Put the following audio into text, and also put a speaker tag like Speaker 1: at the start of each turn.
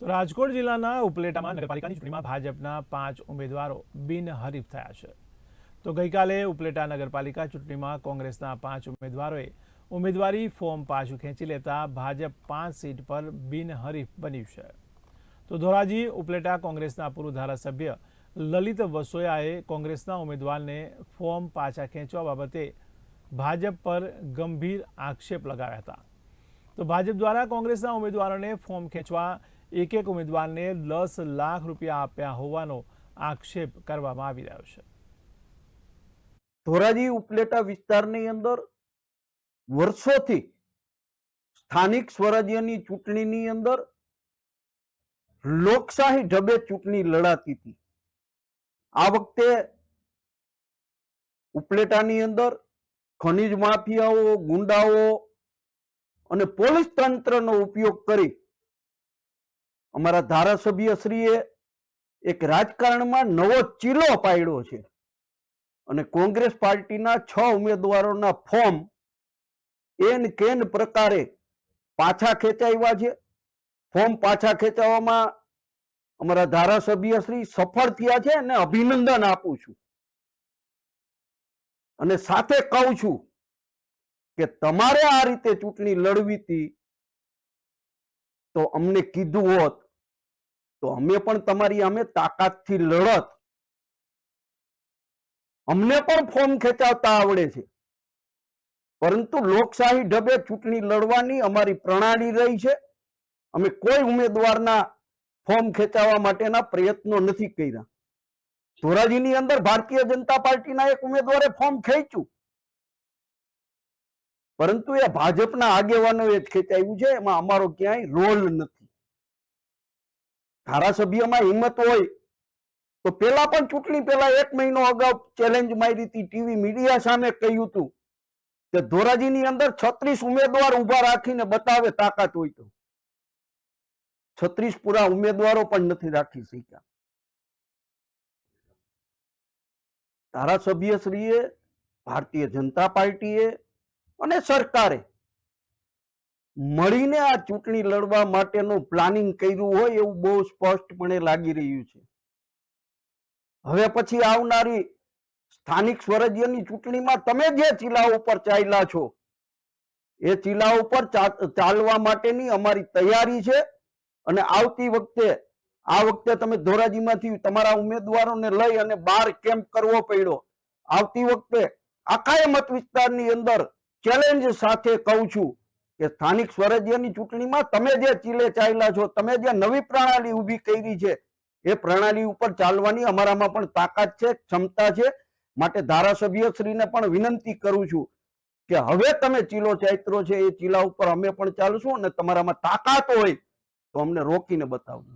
Speaker 1: તો રાજકોટ જિલ્લાના ઉપલેટામાં નગરપાલિકાની ચૂંટણીમાં ભાજપના પાંચ ઉમેદવારો બિનહરીફ થયા છે. તો ગઈકાલે ઉપલેટા નગરપાલિકા ચૂંટણીમાં કોંગ્રેસના પાંચ ઉમેદવારોએ ઉમેદવારી ફોર્મ પાછું ખેંચી લેતા ભાજપ પાંચ સીટ પર બિનહરીફ બન્યું છે. તો ધોરાજી ઉપલેટા કોંગ્રેસના પૂર્વ ધારાસભ્ય લલિત વસોયાએ કોંગ્રેસના ઉમેદવારને ફોર્મ પાછા ખેંચવા બાબતે ભાજપ પર ગંભીર આક્ષેપ લગાવ્યા હતા. તો ભાજપ દ્વારા કોંગ્રેસના ઉમેદવારોને ફોર્મ ખેંચવા એક એક ઉમેદવારને દસ લાખ રૂપિયા આપ્યા હોવાનો આક્ષેપ કરવામાં આવી રહ્યો છે.
Speaker 2: ધોરાજી ઉપલેટા વિસ્તારની અંદર વર્ષોથી સ્થાનિક સ્વરાજ્યની ચૂંટણીની અંદર લોકશાહી ઢબે ચૂંટણી લડાતી હતી. આ વખતે ઉપલેટાની અંદર ખનિજ માફિયાઓ, ગુંડાઓ અને પોલીસ તંત્રનો ઉપયોગ કરી અમારા ધારાસભ્યશ્રીએ એક રાજકારણમાં નવો ચીલો પાડ્યો છે અને કોંગ્રેસ પાર્ટીના છ ઉમેદવારોના ફોર્મ એન કેન પ્રકારે પાછા ખેંચાવ્યા છે. ફોર્મ પાછા ખેંચાવવામાં અમારા ધારાસભ્યશ્રી સફળ થયા છે અને અભિનંદન આપું છું. અને સાથે કહું છું કે તમારે આ રીતે ચૂંટણી લડવી હતી તો અમને કીધું હોત, તો અમે પણ તમારી અમે તાકાતથી લડત. અમને પણ ફોર્મ ખેંચાવતા આવડે છે. પરંતુ લોકશાહી ઢબે ચૂંટણી લડવાની અમારી પ્રણાલી રહી છે. અમે કોઈ ઉમેદવારના ફોર્મ ખેંચાવવા માટેના પ્રયત્નો નથી કર્યા. ધોરાજીની અંદર ભારતીય જનતા પાર્ટીના એક ઉમેદવારે ફોર્મ ખેંચ્યું. પરંતુ એ ભાજપના આગેવાનોએ જ ખેંચાયું છે, એમાં અમારો ક્યાંય રોલ નથી. ધારાસભ્યમાં હિંમત હોય, તો પેલા પણ ચૂંટણી પેલા એક મહિનો અગાઉ ચેલેન્જ મારી હતી, ટીવી મીડિયા સામે કહ્યું હતું કે ધોરાજીની અંદર છત્રીસ ઉમેદવાર ઊભા રાખીને બતાવે તાકાત હોય તો. છત્રીસ પૂરા ઉમેદવારો પણ નથી રાખી શક્યા. ધારાસભ્યશ્રીએ, ભારતીય જનતા પાર્ટીએ અને સરકારે મળીને આ ચૂંટણી લડવા માટેનું પ્લાનિંગ કર્યું હોય એવું બહુ સ્પષ્ટપણે લાગી રહ્યું છે. હવે પછી આવનારી સ્થાનિક સ્વરાજ્યની ચૂંટણીમાં તમે જે ચીલા ઉપર ચાલ્યા છો, એ ચીલા ઉપર ચાલવા માટેની અમારી તૈયારી છે અને આવતી વખતે, આ વખતે તમે ધોરાજીમાંથી તમારા ઉમેદવારોને લઈ અને બાર કેમ્પ કરવો પડ્યો. આવતી વખતે આખા મત વિસ્તારની અંદર ચેલેન્જ સાથે કહું છું કે સ્થાનિક સ્વરાજ્યની ચૂંટણીમાં તમે જે ચીલે ચાલ્યા છો, તમે જે નવી પ્રણાલી ઊભી કરી છે, એ પ્રણાલી ઉપર ચાલવાની અમારામાં પણ તાકાત છે, ક્ષમતા છે. માટે ધારાસભ્યશ્રીને પણ વિનંતી કરું છું કે હવે તમે ચીલો ચાઇત્રો છે, એ ચીલા ઉપર અમે પણ ચાલશું અને તમારામાં તાકાત હોય તો અમને રોકીને બતાવજો.